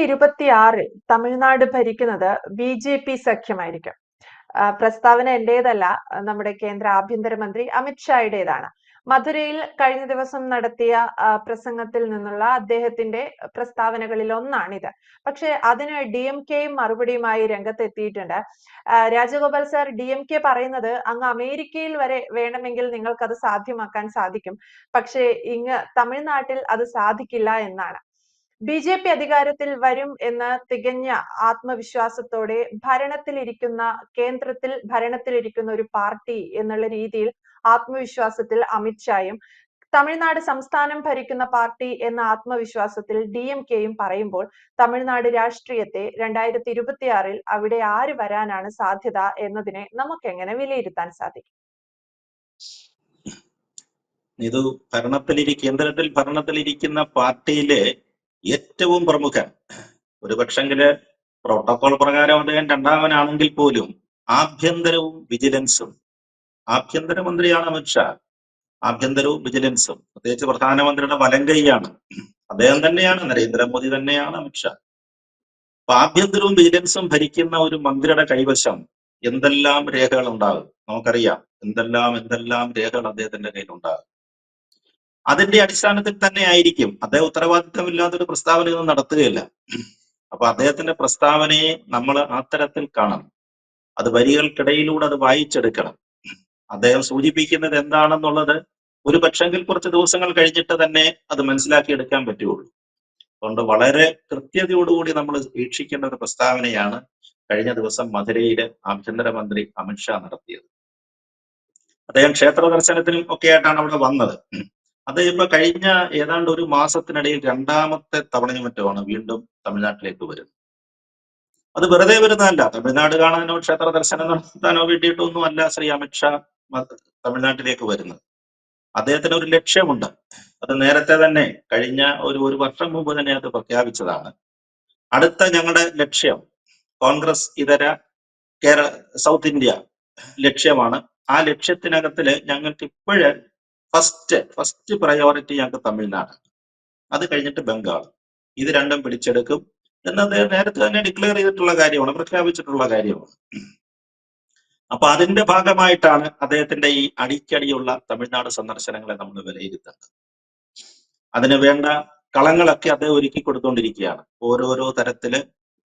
രണ്ടായിരത്തി ഇരുപത്തി ആറിൽ തമിഴ്നാട് ഭരിക്കുന്നത് ബി ജെ പി സഖ്യമായിരിക്കും. പ്രസ്താവന എന്റേതല്ല നമ്മുടെ കേന്ദ്ര ആഭ്യന്തരമന്ത്രി അമിത്ഷായുടേതാണ് മധുരയിൽ കഴിഞ്ഞ ദിവസം നടത്തിയ പ്രസംഗത്തിൽ നിന്നുള്ള അദ്ദേഹത്തിന്റെ പ്രസ്താവനകളിൽ ഒന്നാണിത്. പക്ഷെ അതിന് ഡി എം കെയും മറുപടിയുമായി രംഗത്തെത്തിയിട്ടുണ്ട്. Rajagopal sir D M K പറയുന്നത് അങ്ങ് അമേരിക്കയിൽ വരെ വേണമെങ്കിൽ നിങ്ങൾക്കത് സാധ്യമാക്കാൻ സാധിക്കും. പക്ഷേ ഇങ്ങ് തമിഴ്നാട്ടിൽ അത് സാധിക്കില്ല എന്നാണ്. ബി ജെ പി അധികാരത്തിൽ വരും എന്ന തികഞ്ഞ ആത്മവിശ്വാസത്തോടെ ഭരണത്തിലിരിക്കുന്ന കേന്ദ്രത്തിൽ ഭരണത്തിലിരിക്കുന്ന ഒരു പാർട്ടി എന്നുള്ള രീതിയിൽ ആത്മവിശ്വാസത്തിൽ അമിത്ഷായും തമിഴ്നാട് സംസ്ഥാനം ഭരിക്കുന്ന പാർട്ടി എന്ന ആത്മവിശ്വാസത്തിൽ ഡി എം കെയും പറയുമ്പോൾ തമിഴ്നാട് രാഷ്ട്രീയത്തെ രണ്ടായിരത്തി ഇരുപത്തിയാറിൽ അവിടെ ആര് വരാനാണ് സാധ്യത എന്നതിനെ നമുക്ക് എങ്ങനെ വിലയിരുത്താൻ സാധിക്കും? ഇത് ഭരണത്തിലിരി കേന്ദ്രത്തിൽ ഭരണത്തിലിരിക്കുന്ന പാർട്ടിയിലെ ഏറ്റവും പ്രമുഖൻ. ഒരു പക്ഷെങ്കിൽ പ്രോട്ടോകോൾ പ്രകാരം അദ്ദേഹം രണ്ടാമനാണെങ്കിൽ പോലും ആഭ്യന്തരവും വിജിലൻസും ആഭ്യന്തരമന്ത്രിയാണ് അമിത്ഷാ ആഭ്യന്തരവും വിജിലൻസും പ്രത്യേകിച്ച് പ്രധാനമന്ത്രിയുടെ വലങ്കൈയാണ് അദ്ദേഹം തന്നെയാണ് നരേന്ദ്രമോദി തന്നെയാണ് അമിത്ഷാ അപ്പൊ ആഭ്യന്തരവും വിജിലൻസും ഭരിക്കുന്ന ഒരു മന്ത്രിയുടെ കൈവശം എന്തെല്ലാം രേഖകൾ ഉണ്ടാകും നമുക്കറിയാം. എന്തെല്ലാം എന്തെല്ലാം രേഖകൾ അദ്ദേഹത്തിന്റെ കയ്യിലുണ്ടാകും. അതിന്റെ അടിസ്ഥാനത്തിൽ തന്നെ ആയിരിക്കും. അദ്ദേഹം ഉത്തരവാദിത്തമില്ലാത്തൊരു പ്രസ്താവനയൊന്നും നടത്തുകയില്ല. അപ്പൊ അദ്ദേഹത്തിന്റെ പ്രസ്താവനയെ നമ്മൾ ആ തരത്തിൽ കാണണം. അത് വരികൾക്കിടയിലൂടെ അത് വായിച്ചെടുക്കണം. അദ്ദേഹം സൂചിപ്പിക്കുന്നത് എന്താണെന്നുള്ളത് ഒരു പക്ഷെങ്കിൽ കുറച്ച് ദിവസങ്ങൾ കഴിഞ്ഞിട്ട് തന്നെ അത് മനസ്സിലാക്കിയെടുക്കാൻ പറ്റുള്ളൂ അതുകൊണ്ട് വളരെ കൃത്യതയോടുകൂടി നമ്മൾ വീക്ഷിക്കേണ്ട ഒരു പ്രസ്താവനയാണ് കഴിഞ്ഞ ദിവസം മധുരയിലെ ആഭ്യന്തരമന്ത്രി അമിത്ഷാ നടത്തിയത്. അദ്ദേഹം ക്ഷേത്ര ദർശനത്തിനും ഒക്കെ ആയിട്ടാണ് അവിടെ വന്നത്. അദ്ദേഹം ഇപ്പൊ കഴിഞ്ഞ ഏതാണ്ട് ഒരു മാസത്തിനിടയിൽ രണ്ടാമത്തെ തവണയും മറ്റുമാണ് വീണ്ടും തമിഴ്നാട്ടിലേക്ക് വരുന്നത്. അത് വെറുതെ വരുന്നതല്ല. തമിഴ്നാട് കാണാനോ ക്ഷേത്ര ദർശനം നടത്താനോ വേണ്ടിയിട്ടൊന്നും അല്ല ശ്രീ അമിത്ഷാ തമിഴ്നാട്ടിലേക്ക് വരുന്നത്. അദ്ദേഹത്തിന് ഒരു ലക്ഷ്യമുണ്ട്. അത് നേരത്തെ തന്നെ കഴിഞ്ഞ ഒരു ഒരു വർഷം മുമ്പ് തന്നെ അത് പ്രഖ്യാപിച്ചതാണ്. അടുത്ത ഞങ്ങളുടെ ലക്ഷ്യം കോൺഗ്രസ് ഇതര കേരള സൗത്ത് ഇന്ത്യ ലക്ഷ്യമാണ്. ആ ലക്ഷ്യത്തിനകത്തിൽ ഞങ്ങൾക്ക് ഇപ്പോഴ് ഫസ്റ്റ് ഫസ്റ്റ് പ്രയോറിറ്റി ഞങ്ങൾക്ക് തമിഴ്നാട്. അത് കഴിഞ്ഞിട്ട് ബംഗാൾ. ഇത് രണ്ടും പിടിച്ചെടുക്കും. എന്നത് നേരത്തെ തന്നെ ഡിക്ലെയർ ചെയ്തിട്ടുള്ള കാര്യമാണ് പ്രഖ്യാപിച്ചിട്ടുള്ള കാര്യമാണ്. അപ്പൊ അതിന്റെ ഭാഗമായിട്ടാണ് അദ്ദേഹത്തിന്റെ ഈ അടിക്കടിയുള്ള തമിഴ്നാട് സന്ദർശനങ്ങളെ നമ്മൾ വിലയിരുത്തേണ്ടത് അതിന് വേണ്ട കളങ്ങളൊക്കെ അദ്ദേഹം ഒരുക്കി കൊടുത്തുകൊണ്ടിരിക്കുകയാണ് ഓരോരോ തരത്തിൽ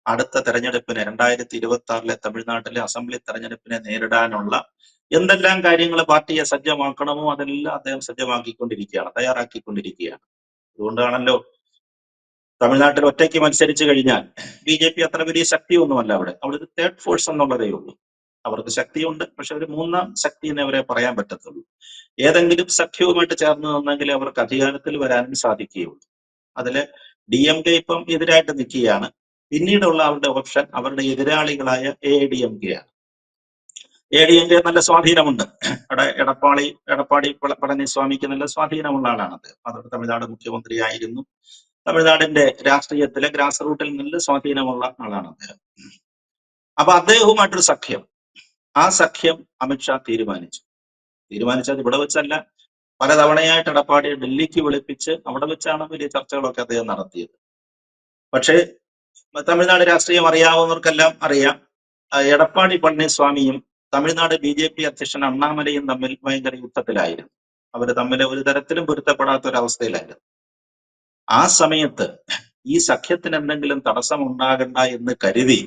അടുത്ത തെരഞ്ഞെടുപ്പിന് രണ്ടായിരത്തി ഇരുപത്തി ആറിലെ തമിഴ്നാട്ടിലെ അസംബ്ലി തെരഞ്ഞെടുപ്പിനെ നേരിടാനുള്ള എന്തെല്ലാം കാര്യങ്ങൾ പാർട്ടിയെ സജ്ജമാക്കണമോ അതെല്ലാം അദ്ദേഹം സജ്ജമാക്കിക്കൊണ്ടിരിക്കുകയാണ് തയ്യാറാക്കിക്കൊണ്ടിരിക്കുകയാണ്. അതുകൊണ്ടാണല്ലോ തമിഴ്നാട്ടിൽ ഒറ്റയ്ക്ക് മത്സരിച്ചു കഴിഞ്ഞാൽ ബി ജെ പി അത്ര വലിയ ശക്തിയൊന്നുമല്ല അവിടെ. അവിടെ ഒരു തേർഡ് ഫോഴ്സ് എന്നുള്ളതേ ഉള്ളൂ. അവർക്ക് ശക്തിയുണ്ട് പക്ഷെ ഒരു മൂന്നാം ശക്തി എന്ന് അവരെ പറയാൻ പറ്റത്തുള്ളൂ. ഏതെങ്കിലും സഖ്യവുമായിട്ട് ചേർന്ന് നിന്നെങ്കിൽ അവർക്ക് അധികാരത്തിൽ വരാനും സാധിക്കുകയുള്ളൂ. അതിൽ ഡി എം കെ ഇപ്പം എതിരായിട്ട് നിൽക്കുകയാണ്. പിന്നീടുള്ള അവരുടെ ഓപ്ഷൻ അവരുടെ എതിരാളികളായ എ ഡി എം കെ ആണ്. എ ഡി എന്റെ നല്ല സ്വാധീനമുണ്ട്. അവിടെ എടപ്പാളി എടപ്പാടി പള- പളനിസ്വാമിക്ക് നല്ല സ്വാധീനമുള്ള ആളാണ് അദ്ദേഹം അത് തമിഴ്നാട് മുഖ്യമന്ത്രിയായിരുന്നു. തമിഴ്നാടിന്റെ രാഷ്ട്രീയത്തിലെ ഗ്രാസ് റൂട്ടിൽ നല്ല സ്വാധീനമുള്ള ആളാണ് അദ്ദേഹം. അപ്പൊ അദ്ദേഹവുമായിട്ടൊരു സഖ്യം. ആ സഖ്യം അമിത്ഷാ തീരുമാനിച്ചു. തീരുമാനിച്ചത് ഇവിടെ വെച്ചല്ല. പലതവണയായിട്ട് എടപ്പാടി ഡൽഹിക്ക് വിളിപ്പിച്ച് അവിടെ വെച്ചാണ് വലിയ ചർച്ചകളൊക്കെ അദ്ദേഹം നടത്തിയത്. പക്ഷേ തമിഴ്നാട് രാഷ്ട്രീയം അറിയാവുന്നവർക്കെല്ലാം അറിയാം. എടപ്പാടി പളനിസ്വാമിയും തമിഴ്നാട് ബി ജെ പി അധ്യക്ഷൻ അണ്ണാമലയും തമ്മിൽ ഭയങ്കര യുദ്ധത്തിലായിരുന്നു. അവർ തമ്മിൽ ഒരു തരത്തിലും പൊരുത്തപ്പെടാത്ത ഒരു അവസ്ഥയിലായിരുന്നു ആ സമയത്ത് ഈ സഖ്യത്തിന് എന്തെങ്കിലും തടസ്സം ഉണ്ടാകണ്ട എന്ന് കരുതി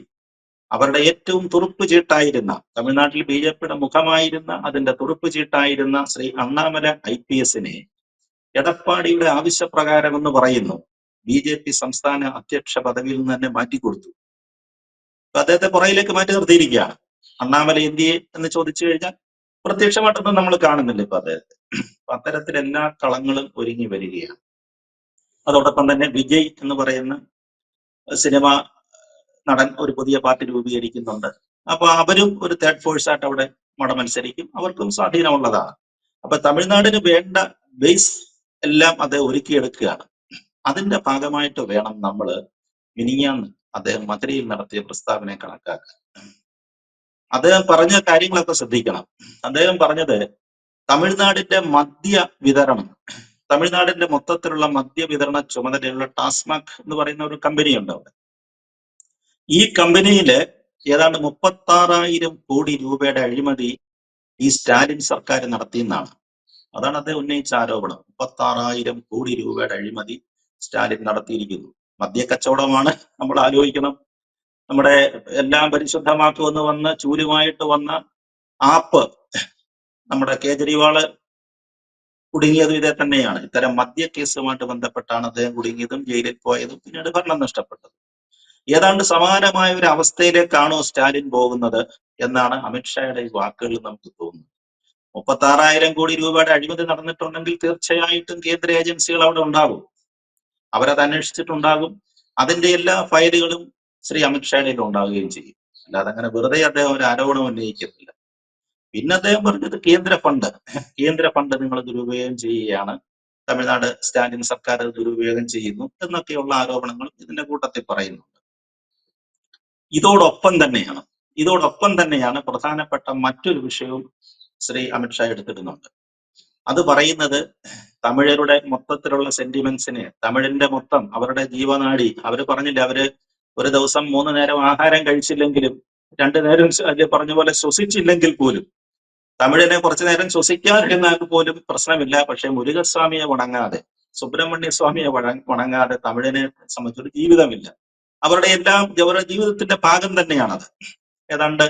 അവരുടെ ഏറ്റവും തുറുപ്പ് ചീട്ടായിരുന്ന തമിഴ്നാട്ടിൽ ബി ജെ പിയുടെ മുഖമായിരുന്ന അതിന്റെ തുറുപ്പ് ചീട്ടായിരുന്ന ശ്രീ അണ്ണാമല ഐ പി എസിനെ എടപ്പാടിയുടെ ആവശ്യപ്രകാരം എന്ന് പറയുന്നു ബി ജെ പി സംസ്ഥാന അധ്യക്ഷ പദവിയിൽ നിന്ന് തന്നെ മാറ്റിക്കൊടുത്തു. കൊടുത്തു അദ്ദേഹത്തെ പുറയിലേക്ക് മാറ്റി നിർത്തിയിരിക്കുകയാണ്. അണ്ണാമല എന്തിയെ എന്ന് ചോദിച്ചു കഴിഞ്ഞാൽ പ്രത്യക്ഷമായിട്ടൊന്നും നമ്മൾ കാണുന്നില്ല ഇപ്പൊ അദ്ദേഹത്തെ. അത്തരത്തിൽ എല്ലാ കളങ്ങളും ഒരുങ്ങി വരികയാണ്. അതോടൊപ്പം തന്നെ വിജയ് എന്ന് പറയുന്ന സിനിമ നടൻ ഒരു പുതിയ പാർട്ടി രൂപീകരിക്കുന്നുണ്ട്. അപ്പൊ അവരും ഒരു തേർഡ് ഫോഴ്സ് ആയിട്ട് അവിടെ മട മത്സരിക്കും അവർക്കും സ്വാധീനമുള്ളതാണ്. അപ്പൊ തമിഴ്നാടിന് വേണ്ട ബേസ് എല്ലാം അദ്ദേഹം ഒരുക്കിയെടുക്കുകയാണ്. അതിന്റെ ഭാഗമായിട്ട് വേണം നമ്മൾ മിനിങ്ങാന്ന് അദ്ദേഹം മധുരയിൽ നടത്തിയ പ്രസ്താവനയെ കണക്കാക്കാൻ. അദ്ദേഹം പറഞ്ഞ കാര്യങ്ങളൊക്കെ ശ്രദ്ധിക്കണം. അദ്ദേഹം പറഞ്ഞത് തമിഴ്നാടിന്റെ മദ്യ വിതരണം തമിഴ്നാടിന്റെ മൊത്തത്തിലുള്ള മദ്യ വിതരണ ചുമതലയുള്ള ടാസ്മാക് എന്ന് പറയുന്ന ഒരു കമ്പനി ഉണ്ട് അവിടെ. ഈ കമ്പനിയിൽ ഏതാണ്ട് മുപ്പത്താറായിരം കോടി രൂപയുടെ അഴിമതി ഈ സ്റ്റാലിൻ സർക്കാർ നടത്തി നടത്തിയെന്നാണ് അതാണ് അദ്ദേഹം ഉന്നയിച്ച ആരോപണം. മുപ്പത്താറായിരം കോടി രൂപയുടെ അഴിമതി സ്റ്റാലിൻ നടത്തിയിരിക്കുന്നു. മദ്യ കച്ചവടമാണ് നമ്മൾ ആലോചിക്കണം. നമ്മുടെ എല്ലാം പരിശുദ്ധമാക്കുമെന്ന് വന്ന് ചൂരുമായിട്ട് വന്ന ആപ്പ് നമ്മുടെ കേജ്രിവാൾ കുടുങ്ങിയതും ഇതേ തന്നെയാണ്. ഇത്തരം മദ്യ കേസുമായിട്ട് ബന്ധപ്പെട്ടാണ് അദ്ദേഹം കുടുങ്ങിയതും ജയിലിൽ പോയതും പിന്നീട് ഭരണം നഷ്ടപ്പെട്ടത്. ഏതാണ്ട് സമാനമായ ഒരു അവസ്ഥയിലേക്കാണോ സ്റ്റാലിൻ പോകുന്നത് എന്നാണ് അമിത്ഷായുടെ ഈ വാക്കുകളിൽ നമുക്ക് തോന്നുന്നത്. മുപ്പത്തി ആറായിരം കോടി രൂപയുടെ അഴിമതി നടന്നിട്ടുണ്ടെങ്കിൽ തീർച്ചയായിട്ടും കേന്ദ്ര ഏജൻസികൾ അവിടെ ഉണ്ടാകും. അവരത് അന്വേഷിച്ചിട്ടുണ്ടാകും. അതിന്റെ എല്ലാ ഫയലുകളും ശ്രീ അമിത്ഷായുടെ ഉണ്ടാവുകയും ചെയ്യും. അല്ലാതെ അങ്ങനെ വെറുതെ അദ്ദേഹം ഒരു ആരോപണം ഉന്നയിക്കത്തില്ല പിന്നെ അദ്ദേഹം പറഞ്ഞത് കേന്ദ്ര ഫണ്ട്. കേന്ദ്ര ഫണ്ട് നിങ്ങൾ ദുരുപയോഗം ചെയ്യുകയാണ്. തമിഴ്നാട് സ്റ്റാലിൻ സർക്കാർ ദുരുപയോഗം ചെയ്യുന്നു എന്നൊക്കെയുള്ള ആരോപണങ്ങൾ ഇതിന്റെ കൂട്ടത്തിൽ പറയുന്നുണ്ട്. ഇതോടൊപ്പം തന്നെയാണ് ഇതോടൊപ്പം തന്നെയാണ് പ്രധാനപ്പെട്ട മറ്റൊരു വിഷയവും ശ്രീ അമിത്ഷാ എടുത്തിടുന്നുണ്ട്. അത് പറയുന്നത് തമിഴരുടെ മൊത്തത്തിലുള്ള സെന്റിമെന്റ്സിനെ തമിഴിന്റെ മൊത്തം അവരുടെ ജീവനാടി അവർ പറഞ്ഞില്ല അവർ ഒരു ദിവസം മൂന്ന് നേരം ആഹാരം കഴിച്ചില്ലെങ്കിലും രണ്ടു നേരം പറഞ്ഞ പോലെ ശ്വസിച്ചില്ലെങ്കിൽ പോലും. തമിഴിനെ കുറച്ചു നേരം ശ്വസിക്കാതിരുന്നാൽ പോലും പ്രശ്നമില്ല. പക്ഷെ മുരുകസ്വാമിയെ വണങ്ങാതെ സുബ്രഹ്മണ്യ സ്വാമിയെ വണങ്ങാതെ തമിഴിനെ സംബന്ധിച്ചൊരു ജീവിതമില്ല. അവരുടെ എല്ലാം അവരുടെ ജീവിതത്തിന്റെ ഭാഗം തന്നെയാണത്. ഏതാണ്ട്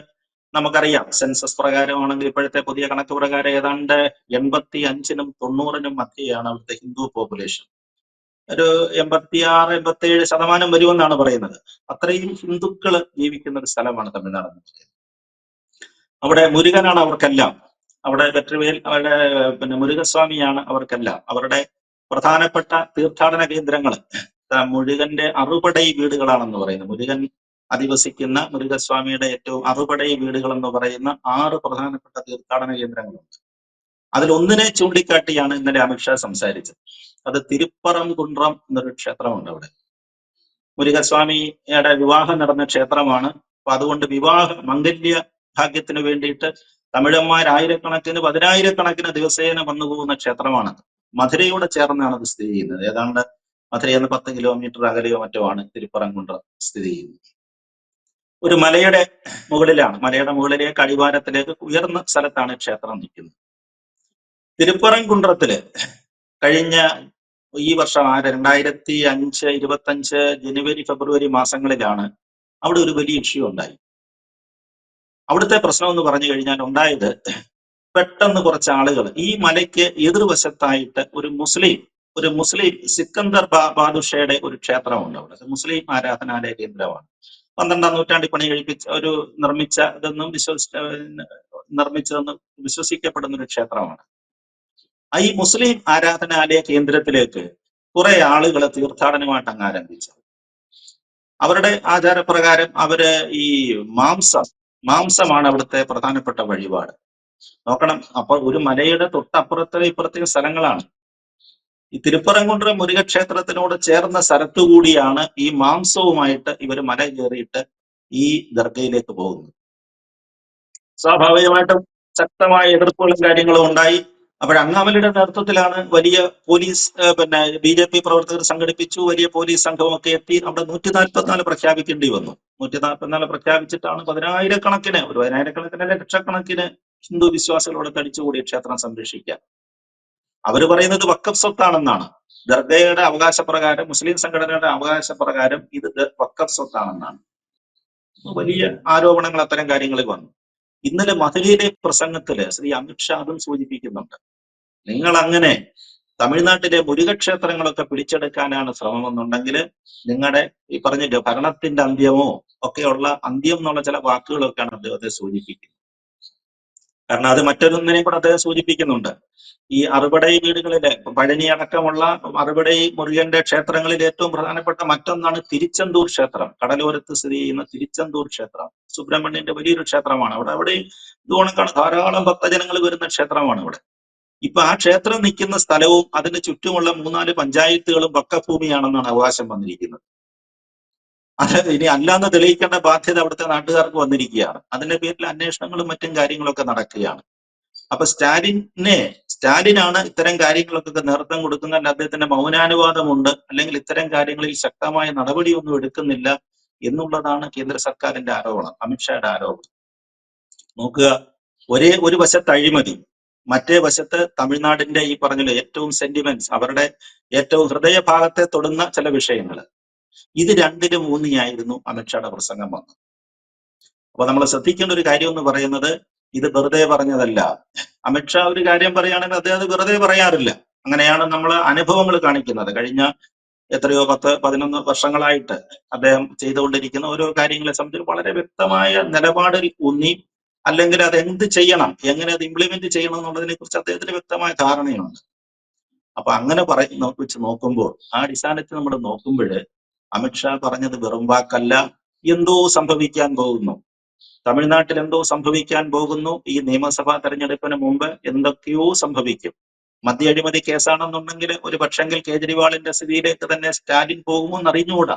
നമുക്കറിയാം സെൻസസ് പ്രകാരമാണെങ്കിൽ ഇപ്പോഴത്തെ പുതിയ കണക്ക് പ്രകാരം ഏതാണ്ട് എൺപത്തി അഞ്ചിനും തൊണ്ണൂറിനും മധ്യയാണ് അവിടുത്തെ ഹിന്ദു പോപ്പുലേഷൻ. ഒരു എൺപത്തിയാറ് എൺപത്തി ഏഴ് ശതമാനം വരുമെന്നാണ് പറയുന്നത്. അത്രയും ഹിന്ദുക്കൾ ജീവിക്കുന്ന ഒരു സ്ഥലമാണ് തമിഴ്നാട് എന്ന് പറയുന്നത്. അവിടെ മുരുകനാണ് അവർക്കെല്ലാം. അവിടെ വെട്രിവേൽ അവരുടെ പിന്നെ മുരുകസ്വാമിയാണ് അവർക്കെല്ലാം. അവരുടെ പ്രധാനപ്പെട്ട തീർത്ഥാടന കേന്ദ്രങ്ങൾ മുരുകന്റെ അറുപടൈ വീടുകളാണെന്ന് പറയുന്നത് മുരുകൻ അധിവസിക്കുന്ന മുരുകസ്വാമിയുടെ ഏറ്റവും അറുപടൈ വീടുകൾ എന്ന് പറയുന്ന ആറ് പ്രധാനപ്പെട്ട തീർത്ഥാടന കേന്ദ്രങ്ങളുണ്ട്. അതിൽ ഒന്നിനെ ചൂണ്ടിക്കാട്ടിയാണ് ഇന്നലെ അമിത്ഷാ സംസാരിച്ചത്. അത് തിരുപ്പറംകുണ്ട്രം എന്നൊരു ക്ഷേത്രമുണ്ട് അവിടെ. മുരുകസ്വാമിയുടെ വിവാഹം നടന്ന ക്ഷേത്രമാണ്. അപ്പൊ അതുകൊണ്ട് വിവാഹ മംഗല്യ ഭാഗ്യത്തിന് വേണ്ടിയിട്ട് തമിഴന്മാർ ആയിരക്കണക്കിന് പതിനായിരക്കണക്കിന് ദിവസേന വന്നു പോകുന്ന ക്ഷേത്രമാണ്. മധുരയോട് ചേർന്നാണ് അത് സ്ഥിതി ചെയ്യുന്നത്. ഏതാണ്ട് മധുരയിൽ നിന്ന് പത്ത് കിലോമീറ്റർ അകലെയോ മറ്റോ ആണ് തിരുപ്പറംകുണ്ട്രം സ്ഥിതി ചെയ്യുന്നത്. ഒരു മലയുടെ മുകളിലാണ്. മലയുടെ മുകളിലേക്ക് അടിവാരത്തിലേക്ക് ഉയർന്ന സ്ഥലത്താണ് ക്ഷേത്രം നിൽക്കുന്നത്. തിരുപ്പറം തിരുപ്പറംകുണ്ട്രത്തിൽ കഴിഞ്ഞ ഈ വർഷം ആ രണ്ടായിരത്തി അഞ്ച് ഇരുപത്തി അഞ്ച് ജനുവരി ഫെബ്രുവരി മാസങ്ങളിലാണ് അവിടെ ഒരു വലിയ ഇഷ്യൂ ഉണ്ടായി. അവിടുത്തെ പ്രശ്നം എന്ന് പറഞ്ഞു കഴിഞ്ഞാൽ ഉണ്ടായത് പെട്ടെന്ന് കുറച്ച് ആളുകൾ ഈ മലയ്ക്ക് എതിർവശത്തായിട്ട് ഒരു മുസ്ലിം ഒരു മുസ്ലിം സിക്കന്ദർ ബാദുഷയുടെ ഒരു ക്ഷേത്രമുണ്ട് അവിടെ. മുസ്ലിം ആരാധനാലയ കേന്ദ്രമാണ്. പന്ത്രണ്ടാം നൂറ്റാണ്ടിൽ പണി കഴിപ്പിച്ച ഒരു നിർമ്മിച്ച ഇതെന്നും വിശ്വസി നിർമ്മിച്ചതെന്നും വിശ്വസിക്കപ്പെടുന്ന ഒരു ക്ഷേത്രമാണ്. ഈ മുസ്ലിം ആരാധനാലയ കേന്ദ്രത്തിലേക്ക് കുറെ ആളുകൾ തീർത്ഥാടനമായിട്ട് അങ്ങ് ആരംഭിച്ചു. അവരുടെ ആചാരപ്രകാരം അവർ ഈ മാംസം മാംസമാണ് അവിടുത്തെ പ്രധാനപ്പെട്ട വഴിപാട്. നോക്കണം അപ്പൊ ഒരു മലയുടെ തൊട്ടപ്പുറത്തെ ഇപ്പുറത്തെ സ്ഥലങ്ങളാണ്. ഈ തിരുപ്പറംകുണ്ട്രം മുരുകക്ഷേത്രത്തിനോട് ചേർന്ന സ്ഥലത്തുകൂടിയാണ് ഈ മാംസവുമായിട്ട് ഇവർ മല കയറിയിട്ട് ഈ ദർഗയിലേക്ക് പോകുന്നത്. സ്വാഭാവികമായിട്ടും ശക്തമായ എതിർപ്പുകളും കാര്യങ്ങളും ഉണ്ടായി. അപ്പോൾ അണ്ണാമലയുടെ നേതൃത്വത്തിലാണ് വലിയ പോലീസ് പിന്നെ ബി ജെ പി പ്രവർത്തകർ സംഘടിപ്പിച്ചു. വലിയ പോലീസ് സംഘമൊക്കെ എത്തി. അവിടെ നൂറ്റി നാൽപ്പത്തിനാല് പ്രഖ്യാപിക്കേണ്ടി വന്നു. നൂറ്റി നാൽപ്പത്തിനാല് പ്രഖ്യാപിച്ചിട്ടാണ് പതിനായിരക്കണക്കിന് ഒരു പതിനായിരക്കണക്കിന് ലക്ഷക്കണക്കിന് ഹിന്ദു വിശ്വാസികളോട് കടിച്ചുകൂടി ക്ഷേത്രം സംരക്ഷിക്കുക. അവർ പറയുന്നത് വക്കഫ് സ്വത്താണെന്നാണ്. ദർഗയുടെ അവകാശപ്രകാരം മുസ്ലിം സംഘടനയുടെ അവകാശപ്രകാരം ഇത് വക്കഫ് സ്വത്താണെന്നാണ്. വലിയ ആരോപണങ്ങൾ അത്തരം കാര്യങ്ങളിൽ വന്നു. ഇന്നലെ മധുരയിലെ പ്രസംഗത്തിൽ ശ്രീ അമിത്ഷാ അതും സൂചിപ്പിക്കുന്നുണ്ട്. നിങ്ങൾ അങ്ങനെ തമിഴ്നാട്ടിലെ മുരുകക്ഷേത്രങ്ങളൊക്കെ പിടിച്ചെടുക്കാനാണ് ശ്രമമെന്നുണ്ടെങ്കിൽ നിങ്ങളുടെ ഈ പറഞ്ഞ ഭരണത്തിന്റെ അന്ത്യമോ ഒക്കെയുള്ള അന്ത്യം എന്നുള്ള ചില വാക്കുകളൊക്കെയാണ് അദ്ദേഹത്തെ സൂചിപ്പിക്കുന്നത്. കാരണം അത് മറ്റൊന്നിനെയും കൂടെ അദ്ദേഹം സൂചിപ്പിക്കുന്നുണ്ട്. ഈ അറുപടൈ വീടുകളിലെ പഴനി അടക്കമുള്ള അറുപടൈ മുരുകന്റെ ക്ഷേത്രങ്ങളിൽ ഏറ്റവും പ്രധാനപ്പെട്ട മറ്റൊന്നാണ് തിരിച്ചന്തൂർ ക്ഷേത്രം. കടലോരത്ത് സ്ഥിതി ചെയ്യുന്ന തിരിച്ചന്തൂർ ക്ഷേത്രം. സുബ്രഹ്മണ്യന്റെ വലിയൊരു ക്ഷേത്രമാണ് അവിടെ. അവിടെ ഇതുകണക്കാണ് ധാരാളം ഭക്തജനങ്ങൾ വരുന്ന ക്ഷേത്രമാണ് ഇവിടെ. ഇപ്പൊ ആ ക്ഷേത്രം നിൽക്കുന്ന സ്ഥലവും അതിന് ചുറ്റുമുള്ള മൂന്നാൽ പഞ്ചായത്തുകളും വക്കഭൂമിയാണെന്നാണ് അവകാശം വന്നിരിക്കുന്നത്. അത് ഇനി അല്ലാന്ന് തെളിയിക്കേണ്ട ബാധ്യത അവിടുത്തെ നാട്ടുകാർക്ക് വന്നിരിക്കുകയാണ്. അതിന്റെ പേരിൽ അന്വേഷണങ്ങളും മറ്റും കാര്യങ്ങളൊക്കെ നടക്കുകയാണ്. അപ്പൊ സ്റ്റാലിനെ സ്റ്റാലിനാണ് ഇത്തരം കാര്യങ്ങൾക്കൊക്കെ നേതൃത്വം കൊടുക്കുന്ന അദ്ദേഹത്തിന്റെ മൗനാനുവാദമുണ്ട് അല്ലെങ്കിൽ ഇത്തരം കാര്യങ്ങളിൽ ശക്തമായ നടപടിയൊന്നും എടുക്കുന്നില്ല എന്നുള്ളതാണ് കേന്ദ്ര സർക്കാരിന്റെ ആരോപണം അമിത്ഷായുടെ ആരോപണം. നോക്കുക ഒരേ ഒരു വശത്ത് അഴിമതി മറ്റേ വശത്ത് തമിഴ്നാടിന്റെ ഈ പറഞ്ഞ ഏറ്റവും സെന്റിമെന്റ്സ് അവരുടെ ഏറ്റവും ഹൃദയഭാഗത്തെ തൊടുന്ന ചില വിഷയങ്ങൾ ഇത് രണ്ടിനും മൂന്നിയായിരുന്നു അമിത്ഷായുടെ പ്രസംഗം വന്നത്. അപ്പൊ നമ്മൾ ശ്രദ്ധിക്കേണ്ട ഒരു കാര്യം എന്ന് പറയുന്നത് ഇത് വെറുതെ പറഞ്ഞതല്ല. അമിത്ഷാ ഒരു കാര്യം പറയുകയാണെങ്കിൽ അദ്ദേഹം അത് വെറുതെ പറയാറില്ല. അങ്ങനെയാണ് നമ്മൾ അനുഭവങ്ങൾ കാണിക്കുന്നത്. കഴിഞ്ഞ എത്രയോ പത്ത് പതിനൊന്ന് വർഷങ്ങളായിട്ട് അദ്ദേഹം ചെയ്തുകൊണ്ടിരിക്കുന്ന ഓരോ കാര്യങ്ങളെ സംബന്ധിച്ച് വളരെ വ്യക്തമായ നിലപാടിൽ ഊന്നി അല്ലെങ്കിൽ അത് എന്ത് ചെയ്യണം? എങ്ങനെ അത് ഇംപ്ലിമെന്റ് ചെയ്യണം എന്നുള്ളതിനെ കുറിച്ച് അദ്ദേഹത്തിന് വ്യക്തമായ ധാരണയുണ്ട്. അപ്പൊ അങ്ങനെ പറയുന്ന വെച്ച് നോക്കുമ്പോൾ ആ അടിസ്ഥാനത്തിൽ നമ്മൾ നോക്കുമ്പോൾ അമിത്ഷാ പറഞ്ഞത് വെറും വാക്കല്ല. എന്തോ സംഭവിക്കാൻ പോകുന്നു. തമിഴ്നാട്ടിൽ എന്തോ സംഭവിക്കാൻ പോകുന്നു. ഈ നിയമസഭാ തെരഞ്ഞെടുപ്പിന് മുമ്പ് എന്തൊക്കെയോ സംഭവിക്കും. മദ്യ അഴിമതി കേസാണെന്നുണ്ടെങ്കിൽ ഒരു പക്ഷെങ്കിൽ കേജ്രിവാളിന്റെ സ്ഥിതിയിലേക്ക് തന്നെ സ്റ്റാലിൻ പോകുമോ എന്ന് അറിഞ്ഞുകൂടാ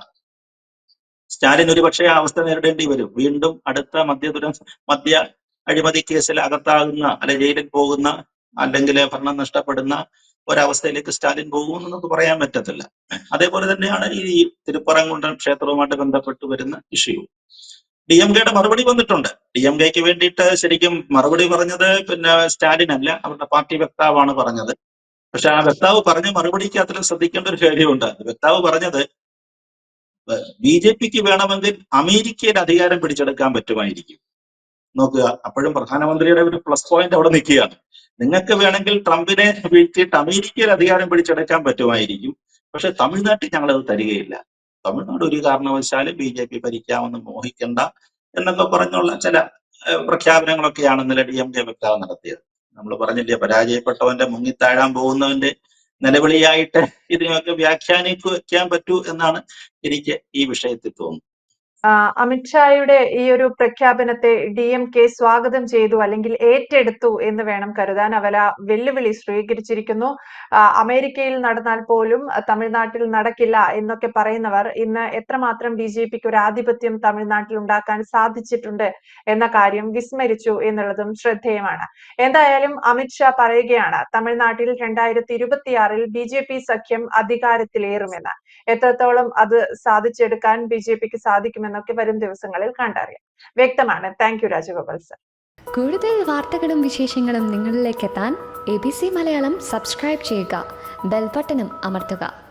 സ്റ്റാലിൻ ഒരുപക്ഷെ ആ അവസ്ഥ നേരിടേണ്ടി വരും. വീണ്ടും അടുത്ത മദ്യ ദുര മദ്യ അഴിമതി കേസിൽ അകത്താകുന്ന അല്ലെ ജയിലിൽ പോകുന്ന അല്ലെങ്കിൽ ഭരണം നഷ്ടപ്പെടുന്ന ഒരവസ്ഥയിലേക്ക് സ്റ്റാലിൻ പോകുമെന്ന് നമുക്ക് പറയാൻ പറ്റത്തില്ല. അതേപോലെ തന്നെയാണ് ഈ തിരുപ്പറംകുണ്ടം ക്ഷേത്രവുമായിട്ട് ബന്ധപ്പെട്ട് വരുന്ന ഇഷ്യൂ ഡി എം കെയുടെ മറുപടി വന്നിട്ടുണ്ട്. ഡി എം കെക്ക് വേണ്ടിയിട്ട് ശരിക്കും മറുപടി പറഞ്ഞത് പിന്നെ സ്റ്റാലിൻ അല്ല അവരുടെ പാർട്ടി വക്താവാണ് പറഞ്ഞത്. പക്ഷെ ആ വക്താവ് പറഞ്ഞ മറുപടിക്ക് അത്ര ശ്രദ്ധിക്കേണ്ട ഒരു കാര്യമുണ്ട്. വക്താവ് പറഞ്ഞത് ബി ജെ പിക്ക് വേണമെങ്കിൽ അമേരിക്കയിൽ അധികാരം പിടിച്ചെടുക്കാൻ പറ്റുമായിരിക്കും. നോക്കുക അപ്പോഴും പ്രധാനമന്ത്രിയുടെ ഒരു പ്ലസ് പോയിന്റ് അവിടെ നിൽക്കുകയാണ്. നിങ്ങൾക്ക് വേണമെങ്കിൽ ട്രംപിനെ വീഴ്ത്തിയിട്ട് അമേരിക്കയിൽ അധികാരം പിടിച്ചെടുക്കാൻ പറ്റുമായിരിക്കും. പക്ഷെ തമിഴ്നാട്ടിൽ ഞങ്ങളത് തരികയില്ല. തമിഴ്നാട് ഒരു കാരണവശാലും ബി ജെ പി ഭരിക്കാമെന്ന് മോഹിക്കണ്ട എന്നൊക്കെ പറഞ്ഞുള്ള ചില പ്രഖ്യാപനങ്ങളൊക്കെയാണ് ഇന്നലെ ഡി എം കെ വക്താവ് നടത്തിയത്. നമ്മൾ പറഞ്ഞില്ലേ പരാജയപ്പെട്ടവന്റെ മുങ്ങിത്താഴാൻ പോകുന്നവന്റെ നിലവിളിയായിട്ട് ഇതിനെയൊക്കെ വ്യാഖ്യാനിക്കാൻ പറ്റൂ എന്നാണ് എനിക്ക് ഈ വിഷയത്തിൽ തോന്നുന്നത്. അമിത്ഷായുടെ ഈ ഒരു പ്രഖ്യാപനത്തെ ഡി എം കെ സ്വാഗതം ചെയ്തു അല്ലെങ്കിൽ ഏറ്റെടുത്തു എന്ന് വേണം കരുതാൻ അവർ ആ വെല്ലുവിളി സ്വീകരിച്ചിരിക്കുന്നു. അമേരിക്കയിൽ നടന്നാൽ പോലും തമിഴ്നാട്ടിൽ നടക്കില്ല എന്നൊക്കെ പറയുന്നവർ ഇന്ന് എത്രമാത്രം ബി ജെ പിക്ക് ഒരു ആധിപത്യം തമിഴ്നാട്ടിൽ ഉണ്ടാക്കാൻ സാധിച്ചിട്ടുണ്ട് എന്ന കാര്യം വിസ്മരിച്ചു എന്നുള്ളതും ശ്രദ്ധേയമാണ്. എന്തായാലും അമിത്ഷാ പറയുകയാണ് തമിഴ്നാട്ടിൽ രണ്ടായിരത്തി ഇരുപത്തിയാറിൽ ബി ജെ പി സഖ്യം അധികാരത്തിലേറുമെന്ന്. എത്രത്തോളം അത് സാധിച്ചെടുക്കാൻ ബി ജെ പിക്ക് സാധിക്കുമെന്നൊക്കെ വരും ദിവസങ്ങളിൽ കണ്ടറിയാം. വ്യക്തമാണ്. താങ്ക് യു രാജഗോപാൽ സർ കൂടുതൽ വാർത്തകളും വിശേഷങ്ങളും നിങ്ങളിലേക്ക് എത്താൻ A B C Malayalam subscribe ചെയ്യുക. ബെൽബട്ടനും അമർത്തുക.